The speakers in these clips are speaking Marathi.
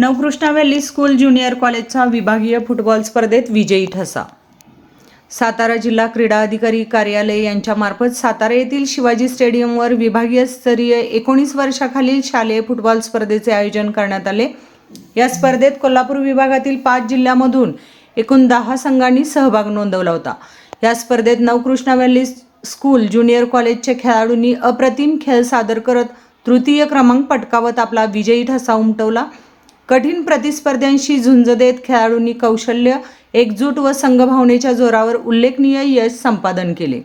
नवकृष्णा व्हॅली स्कूल ज्युनियर कॉलेजचा विभागीय फुटबॉल स्पर्धेत विजयी ठसा. सातारा जिल्हा क्रीडा अधिकारी कार्यालय यांच्यामार्फत सातारा येथील शिवाजी स्टेडियमवर विभागीय स्तरीय एकोणीस वर्षाखालील शालेय फुटबॉल स्पर्धेचे आयोजन करण्यात आले. या स्पर्धेत कोल्हापूर विभागातील पाच जिल्ह्यामधून एकूण दहा संघांनी सहभाग नोंदवला होता. या स्पर्धेत नवकृष्णा व्हॅली स्कूल ज्युनियर कॉलेजच्या खेळाडूंनी अप्रतिम खेळ सादर करत तृतीय क्रमांक पटकावत आपला विजयी ठसा उमटवला. कठीण प्रतिस्पर्ध्यांशी झुंज देत खेळाडूंनी कौशल्य एकजूट व संघभावनेच्या जोरावर उल्लेखनीय यश संपादन केले.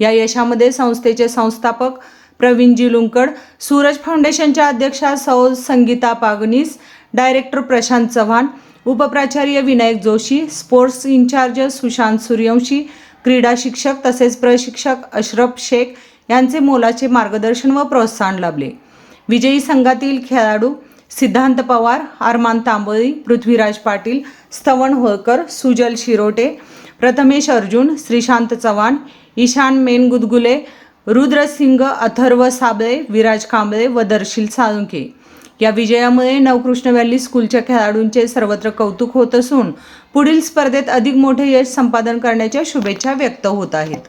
या यशामध्ये संस्थेचे संस्थापक प्रवीणजी लुंकड सूरज फाउंडेशनच्या अध्यक्षा सौ संगीता पागनीस डायरेक्टर प्रशांत चव्हाण उपप्राचार्य विनायक जोशी स्पोर्ट्स इन्चार्ज सुशांत सूर्यवंशी क्रीडा शिक्षक तसेच प्रशिक्षक अशरफ शेख यांचे मोलाचे मार्गदर्शन व प्रोत्साहन लाभले. विजयी संघातील खेळाडू सिद्धांत पवार आरमान तांबोळी पृथ्वीराज पाटील स्तवन होळकर सुजल शिरोटे प्रथमेश अर्जुन श्रीशांत चव्हाण ईशान मेनगुदगुले रुद्रसिंग अथर्व साबळे विराज कांबळे व दर्शील साळुंके या विजयामुळे नवकृष्ण व्हॅली स्कूलच्या खेळाडूंचे सर्वत्र कौतुक होत असून पुढील स्पर्धेत अधिक मोठे यश संपादन करण्याच्या शुभेच्छा व्यक्त होत आहेत.